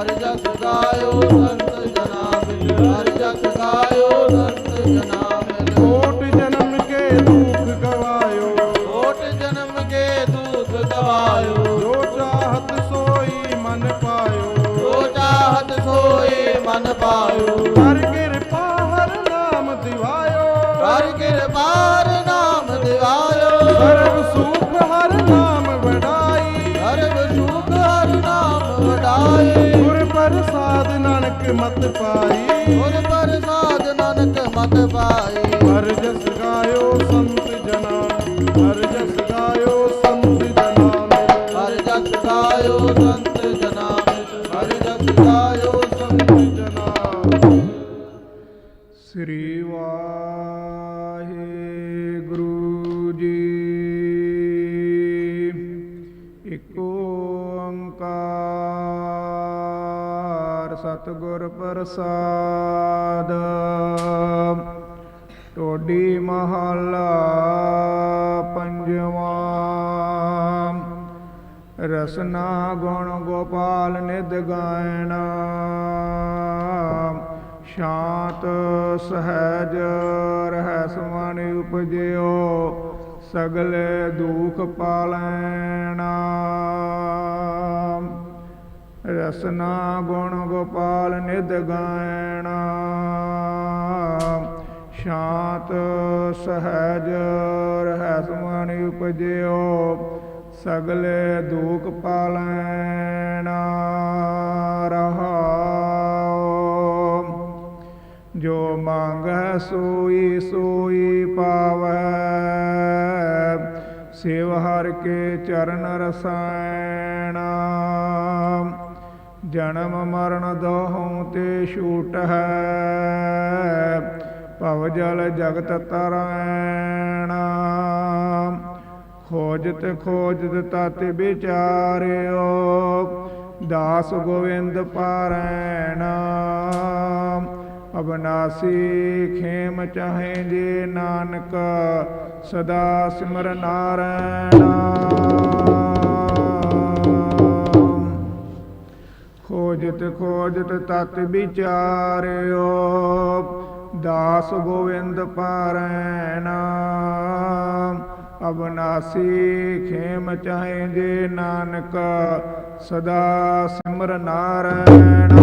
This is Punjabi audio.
ਹਰ ਜਸ ਗਾਇਓ ਸੰਤ ਜਨਾ ਮਿਲ ਹਰ ਜਸ ਗਾਇਓ ਸੰਤ ਜਨਾ ਮਿਲ ਕੋਟ ਜਨਮ ਕੇ ਦੁਖ ਗਵਾਇਓ। ਕੋਟ ਜਨਮ ਕੇ ਦੁਖ ਗਵਾਇਓ। ਜੋ ਚਾਹਤ ਸੋਈ ਮਨ ਪਾਇਓ। ਜੋ ਚਾਹਤ ਸੋਏ ਮਨ ਪਾਇਓ। ਹਰ ਕਿਰਪਾ ਹਰ ਨਾਮ ਦਿਵਾਇਓ। ਹਰ ਕਿਰਪਾਰ ਨਾਮ ਦਿਵਾਇਓ। ਸਰਬ ਸੁਖ ਹਰ ਨਾਮ ਵਡਾਈ। ਸਰਬ ਸੁਖ ਹਰ ਨਾਮ ਪ੍ਰਸਾਦ ਨਾਨਕ ਮਤ ਪਾਈ। ਗੁਰ ਪ੍ਰਸਾਦ ਨਾਨਕ ਮਤ ਪਾਈ। ਹਰ ਜਸ ਗਾਇਓ ਸੰਤ ਜਨਾ ਹਰ ਜਸ ਗਾਇਓ ਸੰਤ ਜਨਾ ਹਰ ਜਸ ਗਾਇਓ ਸੰਤ ਜਨਾ ਹਰ ਜਸ ਗਾਇਓ ਸੰਤ ਜਨਾ ਸ੍ਰੀ ਵਾਹਿਗੁਰੂ ਸਤਿਗੁਰ ਪ੍ਰਸਾਦ। ਟੋਡੀ ਮਹੱਲਾ ਪੰਜਵਾਂ। ਰਸਨਾ ਗੁਣ ਗੋਪਾਲ ਨਿਦ ਗਾਇਣਾ। ਸ਼ਾਂਤ ਸਹਿਜ ਰਹਿ ਸਮਾਨਿ ਉਪਜਿਓ, ਸਗਲੇ ਦੁਖ ਪਾਲੈਣਾ। ਰਸਨਾ ਗੁਣ ਗੋਪਾਲ ਨਿਦ ਗਾਇਣਾ। ਸ਼ਾਂਤ ਸਹਿਜ ਰਹਿ ਸਮਾਨਿ ਉਪਜਿਓ, ਸਗਲੇ ਦੂਖ ਪਾਲੈਣਾ ਰਹਾਉ ਜੋ ਮੰਗੈ ਸੋਈ ਸੋਈ ਪਾਵੈ ਸੇਵ ਹਰ ਕੇ ਚਰਨ ਰਸਾਇਣਾ। ਜਨਮ ਮਰਨ ਦੋਹੋਂ ਤੇ ਛੂਟ ਹੈ। ਭਵ ਜਲ ਜਗਤ ਤਰੈਣਾ। ਖੋਜਤ ਖੋਜਤ ਤਤ ਵਿਚਾਰਿਓ, ਦਾਸ ਗੋਵਿੰਦ ਪਾਰੈਣਾ। ਅਬਨਾਸੀ ਖੇਮ ਚਾਹੇ ਜੇ ਨਾਨਕ, ਸਦਾ ਸਿਮਰ ਨਾਰਾਇਣਾ ਖੋਜਤ ਖੋਜਤ ਤਤ ਵਿਚਾਰਿਓ, ਦਾਸ ਗੋਵਿੰਦ ਪਾਰੈਣਾ। ਅਬਨਾਸੀ ਖੇਮ ਚਾਹੇ ਜੇ ਨਾਨਕ, ਸਦਾ ਸਿਮਰ ਨਾਰਾਇਣਾ